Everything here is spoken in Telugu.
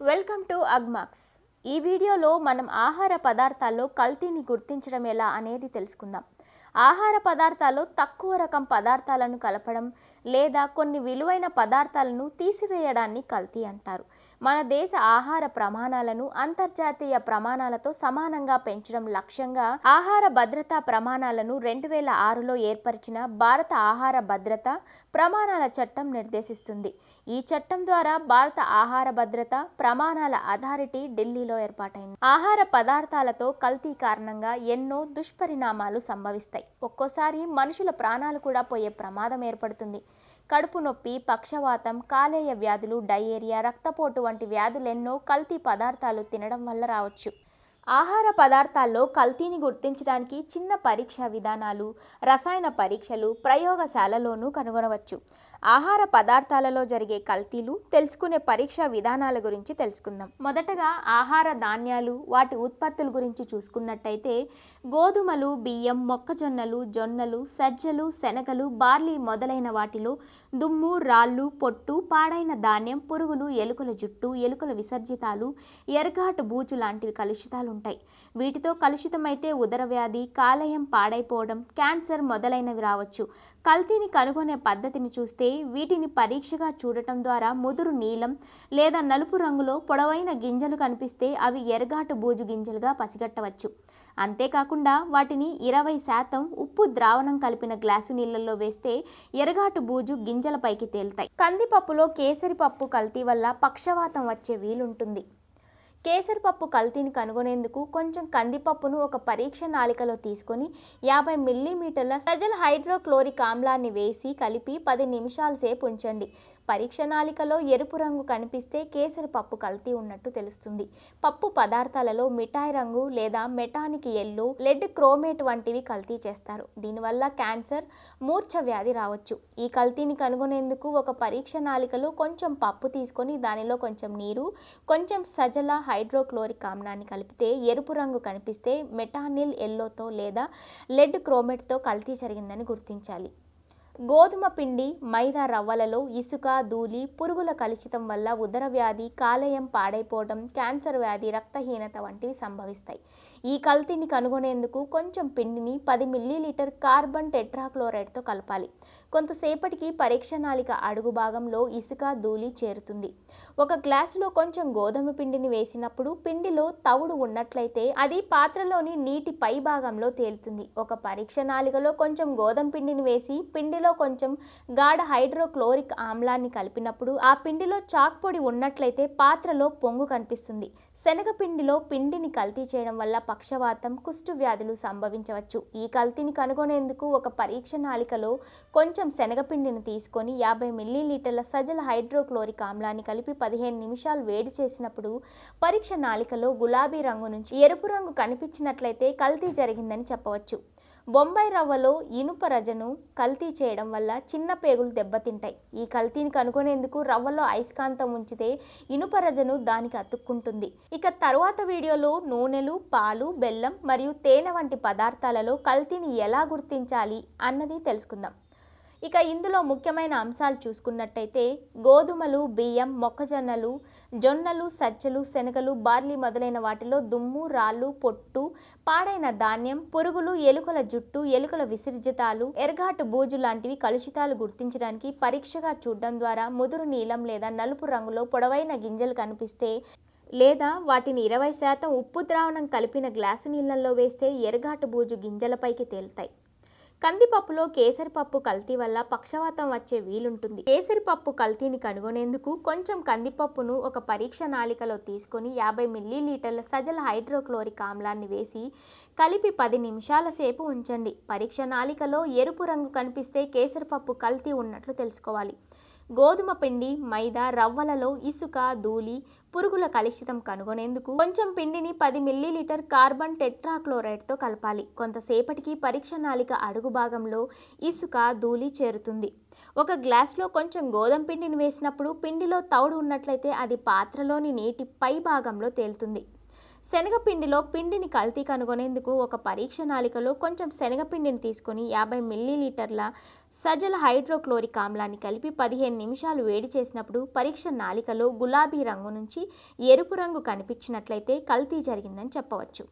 Welcome to Agmax. ఈ వీడియోలో మనం ఆహార పదార్థాల్లో కల్తీని గుర్తించడం ఎలా అనేది తెలుసుకుందాం. ఆహార పదార్థాల్లో తక్కువ రకం పదార్థాలను కలపడం లేదా కొన్ని విలువైన పదార్థాలను తీసివేయడాన్ని కల్తీ అంటారు. మన దేశ ఆహార ప్రమాణాలను అంతర్జాతీయ ప్రమాణాలతో సమానంగా పెంచడం లక్ష్యంగా ఆహార భద్రతా ప్రమాణాలను రెండు వేల ఆరులో ఏర్పరిచిన భారత ఆహార భద్రత ప్రమాణాల చట్టం నిర్దేశిస్తుంది. ఈ చట్టం ద్వారా భారత ఆహార భద్రత ప్రమాణాల అథారిటీ ఢిల్లీలో ఏర్పాటైంది. ఆహార పదార్థాలతో కల్తీ కారణంగా ఎన్నో దుష్పరిణామాలు సంభవిస్తాయి. ఒక్కోసారి మనుషుల ప్రాణాలు కూడా పోయే ప్రమాదం ఏర్పడుతుంది. కడుపు నొప్పి పక్షవాతం కాలేయ వ్యాధులు డయేరియా రక్తపోటు వంటి వ్యాధులెన్నో కల్తీ పదార్థాలు తినడం వల్ల రావచ్చు. ఆహార పదార్థాల్లో కల్తీని గుర్తించడానికి చిన్న పరీక్ష విధానాలు రసాయన పరీక్షలు ప్రయోగశాలలోనూ కనుగొనవచ్చు. ఆహార పదార్థాలలో జరిగే కల్తీలు తెలుసుకునే పరీక్ష విధానాల గురించి తెలుసుకుందాం. మొదటగా ఆహార ధాన్యాలు వాటి ఉత్పత్తుల గురించి చూసుకున్నట్టయితే గోధుమలు బియ్యం మొక్కజొన్నలు జొన్నలు సజ్జలు శనగలు బార్లీ మొదలైన వాటిలో దుమ్ము రాళ్ళు పొట్టు పాడైన ధాన్యం పురుగులు ఎలుకల జుట్టు ఎలుకల విసర్జితాలు ఎరగాటు బూజు లాంటివి కలుషితాలు ఉంటాయి. వీటితో కలుషితమైతే ఉదర వ్యాధి కాలేయం పాడైపోవడం క్యాన్సర్ మొదలైనవి రావచ్చు. కల్తీని కనుగొనే పద్ధతిని చూస్తే వీటిని పరీక్షగా చూడటం ద్వారా ముదురు నీలం లేదా నలుపు రంగులో పొడవైన గింజలు కనిపిస్తే అవి ఎరగాటు బూజు గింజలుగా పసిగట్టవచ్చు. అంతేకాకుండా వాటిని ఇరవై శాతం ఉప్పు ద్రావణం కలిపిన గ్లాసు నీళ్ళల్లో వేస్తే ఎరగాటు బూజు గింజల పైకి తేలుతాయి. కందిపప్పులో కేసరి పప్పు కల్తీ వల్ల పక్షవాతం వచ్చే వీలుంటుంది. కేసరిపప్పు కల్తీని కనుగొనేందుకు కొంచెం కందిపప్పును ఒక పరీక్ష నాలికలో తీసుకొని యాభై మిల్లీమీటర్ల సజల్ హైడ్రోక్లోరిక్ ఆమ్లాన్ని వేసి కలిపి పది నిమిషాల సేపు ఉంచండి. పరీక్ష నాలికలో ఎరుపు రంగు కనిపిస్తే కేసరి పప్పు కల్తీ ఉన్నట్టు తెలుస్తుంది. పప్పు పదార్థాలలో మిఠాయి రంగు లేదా మెటానిక్ ఎల్లో లెడ్ క్రోమేట్ వంటివి కల్తీ చేస్తారు. దీనివల్ల క్యాన్సర్ మూర్ఛ వ్యాధి రావచ్చు. ఈ కల్తీని కనుగొనేందుకు ఒక పరీక్ష నాలికలో కొంచెం పప్పు తీసుకొని దానిలో కొంచెం నీరు కొంచెం సజల హైడ్రోక్లోరిక్ ఆమ్లాన్ని కలిపితే ఎరుపు రంగు కనిపిస్తే మెటానిల్ ఎల్లోతో లేదా లెడ్ క్రోమెట్తో కల్తీ జరిగిందని గుర్తించాలి. గోధుమ పిండి మైదా రవ్వలలో ఇసుక ధూళి పురుగుల కలుషితం వల్ల ఉదర వ్యాధి కాలేయం పాడైపోవడం క్యాన్సర్ వ్యాధి రక్తహీనత వంటివి సంభవిస్తాయి. ఈ కల్తీని కనుగొనేందుకు కొంచెం పిండిని పది మిల్లీలీటర్ కార్బన్ టెట్రాక్లోరైడ్తో కలపాలి. కొంతసేపటికి పరీక్ష నాళిక అడుగు భాగంలో ఇసుక ధూళి చేరుతుంది. ఒక గ్లాసులో కొంచెం గోధుమ పిండిని వేసినప్పుడు పిండిలో తవుడు ఉన్నట్లయితే అది పాత్రలోని నీటి పై భాగంలో తేలుతుంది. ఒక పరీక్ష నాళికలో కొంచెం గోధుమ పిండిని వేసి పిండిలో కొంచెం గాఢ హైడ్రోక్లోరిక్ ఆమ్లాన్ని కలిపినప్పుడు ఆ పిండిలో చాక్ పొడి ఉన్నట్లయితే పాత్రలో పొంగు కనిపిస్తుంది. శనగపిండిలో పిండిని కల్తీ చేయడం వల్ల పక్షవాతం కుష్టు వ్యాధులు సంభవించవచ్చు. ఈ కల్తీని కనుగొనేందుకు ఒక పరీక్ష నాళికలో కొంచెం శనగపిండిని తీసుకొని యాభై మిల్లీలీటర్ల సజల హైడ్రోక్లోరిక్ ఆమ్లాన్ని కలిపి పదిహేను నిమిషాలు వేడి చేసినప్పుడు పరీక్ష నాలికలో గులాబీ రంగు నుంచి ఎరుపు రంగు కనిపించినట్లయితే కల్తీ జరిగిందని చెప్పవచ్చు. బొంబాయి రవ్వలో ఇనుప రజను కల్తీ చేయడం వల్ల చిన్న పేగులు దెబ్బతింటాయి. ఈ కల్తీని కనుగొనేందుకు రవ్వలో అయస్కాంతం ఉంచితే ఇనుప రజను దానికి అతుక్కుంటుంది. ఇక తరువాత వీడియోలో నూనెలు పాలు బెల్లం మరియు తేనె వంటి పదార్థాలలో కల్తీని ఎలా గుర్తించాలి అన్నది తెలుసుకుందాం. ఇక ఇందులో ముఖ్యమైన అంశాలు చూసుకున్నట్టయితే గోధుమలు బియ్యం మొక్కజొన్నలు జొన్నలు సజ్జలు శనగలు బార్లీ మొదలైన వాటిలో దుమ్ము రాళ్ళు పొట్టు పాడైన ధాన్యం పురుగులు ఎలుకల జుట్టు ఎలుకల విసర్జితాలు ఎరగాటు బూజు లాంటివి కలుషితాలు గుర్తించడానికి పరీక్షగా చూడడం ద్వారా ముదురు నీలం లేదా నలుపు రంగులో పొడవైన గింజలు కనిపిస్తే లేదా వాటిని ఇరవై శాతం ఉప్పు ద్రావణం కలిపిన గ్లాసు నీళ్ళలో వేస్తే ఎరగాటు బూజు గింజలపైకి తేలుతాయి. కందిపప్పులో కేసరిపప్పు కల్తీ వల్ల పక్షవాతం వచ్చే వీలుంటుంది. కేసరిపప్పు కల్తీని కనుగొనేందుకు కొంచెం కందిపప్పును ఒక పరీక్ష నాలికలో తీసుకొని యాభై మిల్లీలీటర్ల సజల హైడ్రోక్లోరిక్ ఆమ్లాన్ని వేసి కలిపి పది నిమిషాల సేపు ఉంచండి. పరీక్ష నాళికలో ఎరుపు రంగు కనిపిస్తే కేసరిపప్పు కల్తీ ఉన్నట్లు తెలుసుకోవాలి. గోధుమ పిండి మైదా రవ్వలలో ఇసుక ధూళి పురుగుల కలుషితం కనుగొనేందుకు కొంచెం పిండిని పది మిల్లీలీటర్ కార్బన్ టెట్రాక్లోరైడ్తో కలపాలి. కొంతసేపటికి పరీక్ష నాళిక అడుగు భాగంలో ఇసుక ధూళి చేరుతుంది. ఒక గ్లాస్లో కొంచెం గోధుమ పిండిని వేసినప్పుడు పిండిలో తౌడు ఉన్నట్లయితే అది పాత్రలోని నీటి పై భాగంలో తేలుతుంది. శనగపిండిలో పిండిని కల్తీ కనుగొనేందుకు ఒక పరీక్ష నాలికలో కొంచెం శనగపిండిని తీసుకొని యాభై మిల్లీలీటర్ల సజల హైడ్రోక్లోరిక్ ఆమ్లాన్ని కలిపి పదిహేను నిమిషాలు వేడి చేసినప్పుడు పరీక్ష నాలికలో గులాబీ రంగు నుంచి ఎరుపు రంగు కనిపించినట్లయితే కల్తీ జరిగిందని చెప్పవచ్చు.